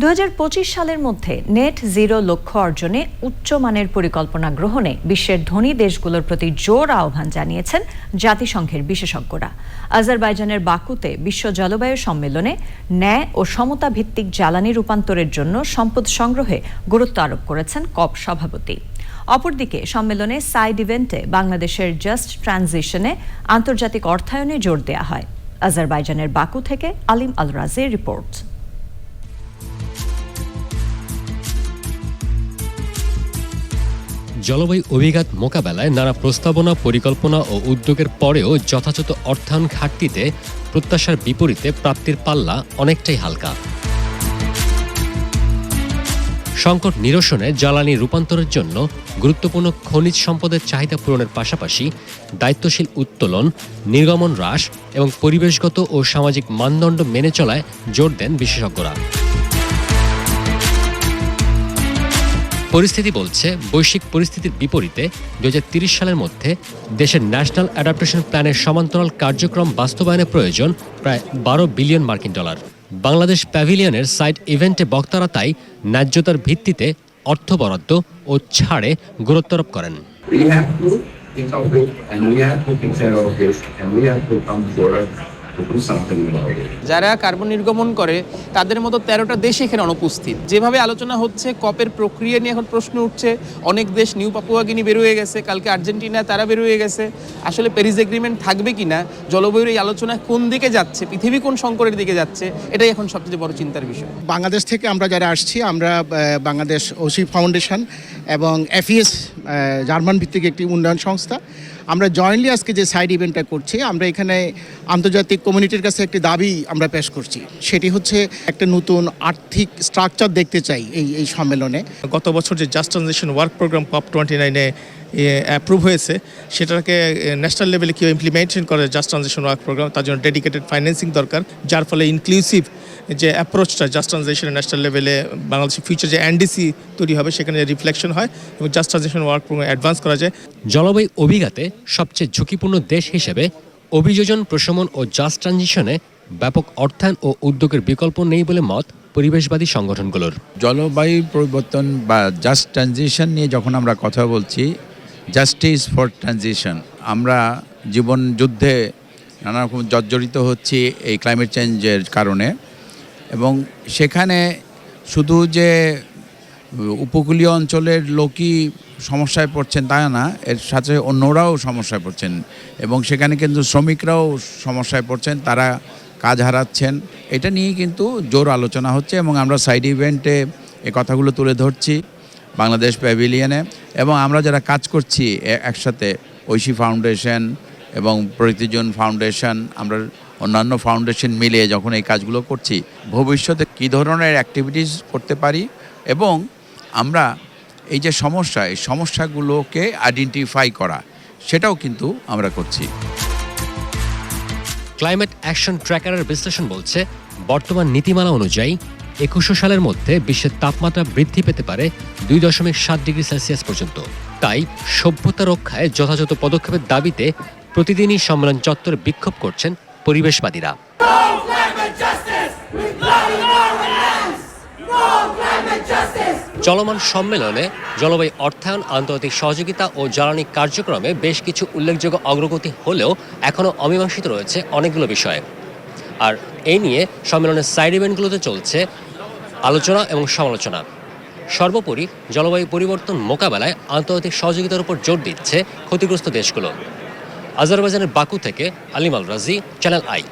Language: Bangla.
দু হাজার পঁচিশ সালের মধ্যে নেট জিরো লক্ষ্য অর্জনে উচ্চমানের পরিকল্পনা গ্রহণে বিশ্বের ধনী দেশগুলোর প্রতি জোর আহ্বান জানিয়েছেন জাতিসংঘের বিশেষজ্ঞরা। আজারবাইজানের বাকুতে বিশ্ব জলবায়ু সম্মেলনে ন্যায় ও সমতা ভিত্তিক জ্বালানি রূপান্তরের জন্য সম্পদ সংগ্রহে গুরুত্ব আরোপ করেছেন কপ সভাপতি। অপরদিকে সম্মেলনে সাইড ইভেন্টে বাংলাদেশের জাস্ট ট্রানজিশনে আন্তর্জাতিক অর্থায়নে জোর দেওয়া হয়। আজারবাইজানের বাকু থেকে আলিম আল রাজির রিপোর্ট। জলবায়ু অভিঘাত মোকাবেলায় নানা প্রস্তাবনা, পরিকল্পনা ও উদ্যোগের পরেও যথাযথ অর্থায়ন ঘাটতিতে প্রত্যাশার বিপরীতে প্রাপ্তির পাল্লা অনেকটাই হালকা। সংকট নিরসনে জ্বালানি রূপান্তরের জন্য গুরুত্বপূর্ণ খনিজ সম্পদের চাহিদা পূরণের পাশাপাশি দায়িত্বশীল উত্তোলন, নির্গমন হ্রাস এবং পরিবেশগত ও সামাজিক মানদণ্ড মেনে চলায় জোর দেন বিশেষজ্ঞরা। পরিস্থিতি বলছে, বৈশ্বিক পরিস্থিতির বিপরীতে দু সালের মধ্যে দেশের ন্যাশনাল অ্যাডাপ্টেশন প্ল্যানের সমান্তরাল কার্যক্রম বাস্তবায়নের প্রয়োজন প্রায় বারো বিলিয়ন মার্কিন ডলার। বাংলাদেশ প্যাভিলিয়নের সাইট ইভেন্টে বক্তারা তাই ন্যায্যতার ভিত্তিতে অর্থ বরাদ্দ ও ছাড়ে গুরুত্বারোপ করেন। Think of it and we have to take care of this and we have to come forward যারা কার্বন নির্গমন করে তাদের মতো তেরোটা দেশ এখানে অনুপস্থিত। যেভাবে আলোচনা হচ্ছে কপের প্রক্রিয়া নিয়ে এখন প্রশ্ন উঠছে। অনেক দেশ নিউ পাপুয়াগিনি বেরোয় গেছে কালকে আর্জেন্টিনা তারা বেরোয় গেছে। আসলে প্যারিস এগ্রিমেন্ট থাকবে কি না জলবায়ুর এই আলোচনা কোন দিকে যাচ্ছে পৃথিবী কোন সংকটের দিকে যাচ্ছে এটাই এখন সবচেয়ে বড় চিন্তার বিষয়। বাংলাদেশ থেকে আমরা যারা আসছি আমরা বাংলাদেশ ওসি ফাউন্ডেশন এবং এফইএস জার্মান ভিত্তিক একটি উন্নয়ন সংস্থা। আমরা জয়েন্টলি আজকে যে সাইড ইভেন্টটা করছি, আমরা এখানে আন্তর্জাতিক কমিউনিটির কাছে একটি দাবি আমরা পেশ করছি। সেটি হচ্ছে একটা নতুন আর্থিক স্ট্রাকচার দেখতে চাই এই এই সম্মেলনে। গত বছর যে just transition work programme COP twenty নাইনে অ্যাপ্রুভ হয়েছে, সেটাকে ন্যাশনাল লেভেলে কেউ ইমপ্লিমেন্টেশন করে জাস্ট ট্রানজিশন ওয়ার্ক প্রোগ্রাম তার জন্য ডেডিকেটেড ফাইন্যান্সিং দরকার, যার ফলে ইনক্লুসিভ যে অ্যাপ্রোচটা জাস্ট ট্রানজিশনের ন্যাশনাল লেভেলে বাংলাদেশের ফিউচার যে এনডিসি তৈরি হবে সেখানে রিফ্লেকশন হয় এবং just transition work programme advance করা যায়। জলবায়ু অভিঘাতে সবচেয়ে ঝুঁকিপূর্ণ দেশ হিসেবে অভিযোজন প্রশমন ও জাস্ট ট্রানজিশনে ব্যাপক অর্থায়ন ও উদ্যোগের বিকল্প নেই বলে মত পরিবেশবাদী সংগঠনগুলোর। জলবায়ু পরিবর্তন বা জাস্ট ট্রানজিশন নিয়ে যখন আমরা কথা বলছি জাস্টিস ফর ট্রানজিশন আমরা জীবন যুদ্ধে নানা রকম জর্জরিত হচ্ছি এই ক্লাইমেট চেঞ্জের কারণে। এবং সেখানে শুধু যে উপকূলীয় অঞ্চলের লোকই সমস্যায় পড়ছেন তা না, এর সাথে অন্যরাও সমস্যায় পড়ছেন এবং সেখানে কিন্তু শ্রমিকরাও সমস্যায় পড়ছেন, তারা কাজ হারাচ্ছেন। এটা নিয়ে কিন্তু জোর আলোচনা হচ্ছে এবং আমরা সাইড ইভেন্টে এ কথাগুলো তুলে ধরছি বাংলাদেশ প্যাভিলিয়নে এবং আমরা যারা কাজ করছি একসাথে ঐশী ফাউন্ডেশন এবং প্রতিজন ফাউন্ডেশন আমরা অন্যান্য ফাউন্ডেশন মিলে যখন এই কাজগুলো করছি, ভবিষ্যতে কী ধরনের অ্যাক্টিভিটিস করতে পারি এবং আমরা এই যে সমস্যা, এই সমস্যাগুলোকে আইডেন্টিফাই করা, সেটাও কিন্তু আমরা করছি। ক্লাইমেট অ্যাকশন ট্র্যাকারের বিশ্লেষণ বলছে, বর্তমান নীতিমালা অনুযায়ী একুশশো সালের মধ্যে বিশ্বের তাপমাত্রা বৃদ্ধি পেতে পারে দুই দশমিক সাত ডিগ্রি সেলসিয়াস পর্যন্ত। তাই সভ্যতা রক্ষায় যথাযথ পদক্ষেপের দাবিতে প্রতিদিনই সম্মেলন চত্বরে বিক্ষোভ করছেন পরিবেশবাদীরা। চলমান সম্মেলনে জলবায়ু অর্থায়ন আন্তর্জাতিক সহযোগিতা ও জ্বালানি কার্যক্রমে বেশ কিছু উল্লেখযোগ্য অগ্রগতি হলেও এখনও অমীমাংসিত রয়েছে অনেকগুলো বিষয়। আর এই নিয়ে সম্মেলনের সাইড ইভেন্টগুলোতে চলছে আলোচনা এবং সমালোচনা। সর্বোপরি জলবায়ু পরিবর্তন মোকাবেলায় আন্তর্জাতিক সহযোগিতার উপর জোর দিচ্ছে ক্ষতিগ্রস্ত দেশগুলো। আজারবাইজানের বাকু থেকে আলিমাল রাজি চ্যানেল আই।